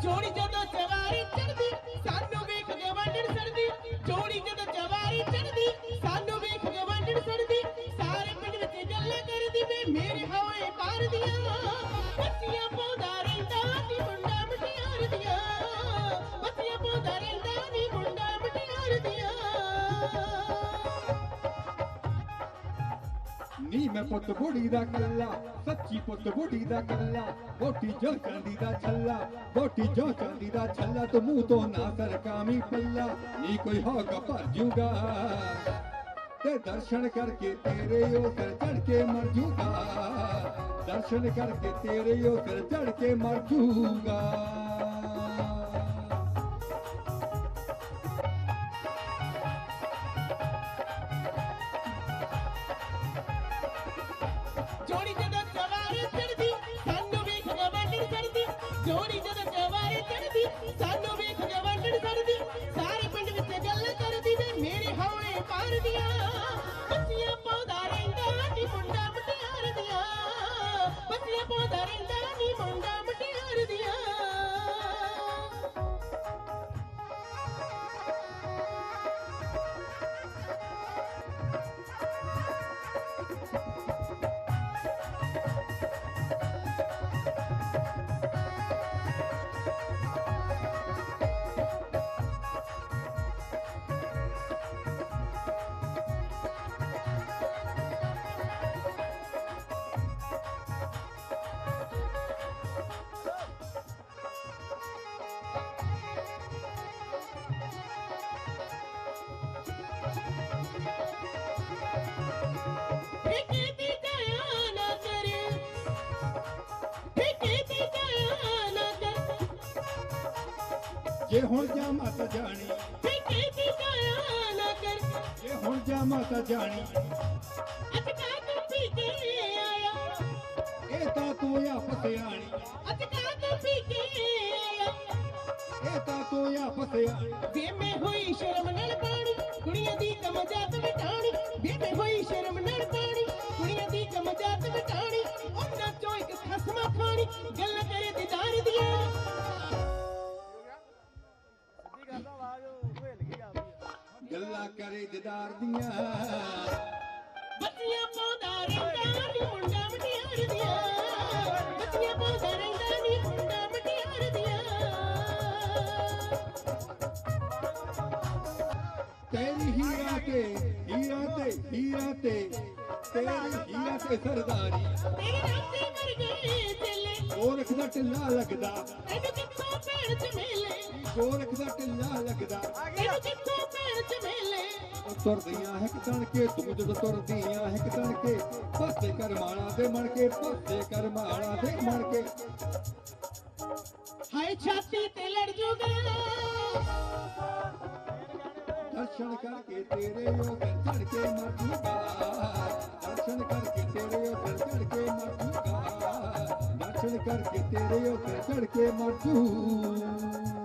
ジョリ ਨੀ ਮੈਂ ਪੁੱਤ ਬੁੜੀ ਦਾ ਕੱਲਾ ਸੱਚੀ ਪੁੱਤ ਬੁੜੀ ਦਾ ਕੱਲਾ ਬੋਟੀ ਜੋ ਚਾਂਦੀ ਦਾ ਛੱਲਾ ਬੋਟੀ ਜੋ ਚਾਂਦੀ ਦਾ ਛੱਲਾ ਤੂੰ ਮੂੰਹ ਤੋਂ ਨਾ ਸਰਕਾਮੀ ਪੱਲਾ ਨੀ ਕੋਈ ਹੋਗਾ ਭਰ ਜੂਗਾ ਤੇ ਦਰਸ਼ਨ ਕਰਕੇ ਤੇਰੇ ਉਹ ਸਿਰ ਚੜ ਕੇ ਮਰ ਜੂਗਾ ਦਰਸ਼ਨ ਕਰਕੇ ਤੇਰੇ ਉਹ ਸਿਰ ਚੜ ਕੇ ਮਰ ਜੂਗਾ போதறிந்தானி மொண்டா ਜੇ ਹੁਣ ਜਾ ਮਾਤਾ ਜਾਣੀ ਠੇਕੇ ਤੇ ਜਾਇਆ ਨਾ ਕਰ। ਜੇ ਹੁਣ ਜਾ ਮਾਤਾ ਜਾਣੀ ਅੱਜ ਕਾ ਤੂੰ ਪੀ ਕੇ ਆਇਆ। ਇਹ ਤਾਂ ਤੂੰ ਆਪ ਸਿਆਣੀ। ਅੱਜ ਕਾ ਤੂੰ ਪੀ ਕੇ ਆਇਆ। ਇਹ ਤਾਂ ਤੂੰ ਆਪ ਸਿਆਣੀ। ਵੇ ਮੈਂ ਹੋਈ ਸ਼ਰਮ ਨਾਲ ਪਾਣੀ ਕੁੜੀਆਂ ਦੀ ਕਮਜਾਤ ਮਿਟਾਣੀ ਵੇ ਮੈਂ ਗੱਲਾਂ ਕਰੇ ਦਿਦਾਰ ਦੀਆਂ ਬੱਚੀਆਂ ਪਾਉਂਦਾ ਰਹਿੰਦਾ ਨੀ ਮੁੰਡਾ ਮਟਿਆਰ ਦੀਆਂ ਬੱਚੀਆਂ ਪਾਉਂਦਾ ਰਹਿੰਦਾ ਨੀ ਮੁੰਡਾ ਮਟਿਆਰ ਦੀਆਂ ਤੇਰੀ ਹੀਰਾ ਤੇ ਹੀਰਾ ਤੇ ਹੀਰਾ ਤੇ ਤੇਰੀ ਹੀਰਾ ਤੇ ਸਰਦਾਰੀ ਤੇਰੇ ਰਾਤੇ ਮਰ ਗਏ ਚੇਲੇ ਗੋਰਖ ਦਾ ਢਿੱਲਾ ਲੱਗਦਾ ਤੈਨੂੰ ਕਿੱਥੋਂ ਭੈਣ ਚ ਮਿਲੇ ਗੋਰਖ ਦਾ ਢਿੱਲਾ ਲੱਗਦਾ ਤੈਨੂੰ ਤੁਰਦੀਆਂ ਹੈ ਤਣ ਕੇ ਤੂੰ ਜਦੋਂ ਤੁਰਦੀਆਂ ਹੈ ਤਣ ਕੇ ਪਾਸੇ ਕਰਮਾਲਾ ਦੇ ਮਣ ਕੇ ਪਾਸੇ ਕਰਮਾਲਾ ਦੇ ਮਣ ਕੇ ਹਾਏ ਛਾਤੀ ਤੇ ਲੜ ਜੂਗਾ ਦਰਸ਼ਨ ਕਰਕੇ ਤੇਰੇ ਉਹ ਦਿਲ ਚੜ ਕੇ ਮਰ ਜੂਗਾ ਦਰਸ਼ਨ ਕਰਕੇ ਤੇਰੇ ਉਹ ਦਿਲ ਚੜ ਕੇ ਮਰ ਜੂਗਾ ਦਰਸ਼ਨ ਕਰਕੇ ਤੇਰੇ ਉਹ ਦਿਲ ਚੜ ਕੇ ਮਰ ਜੂ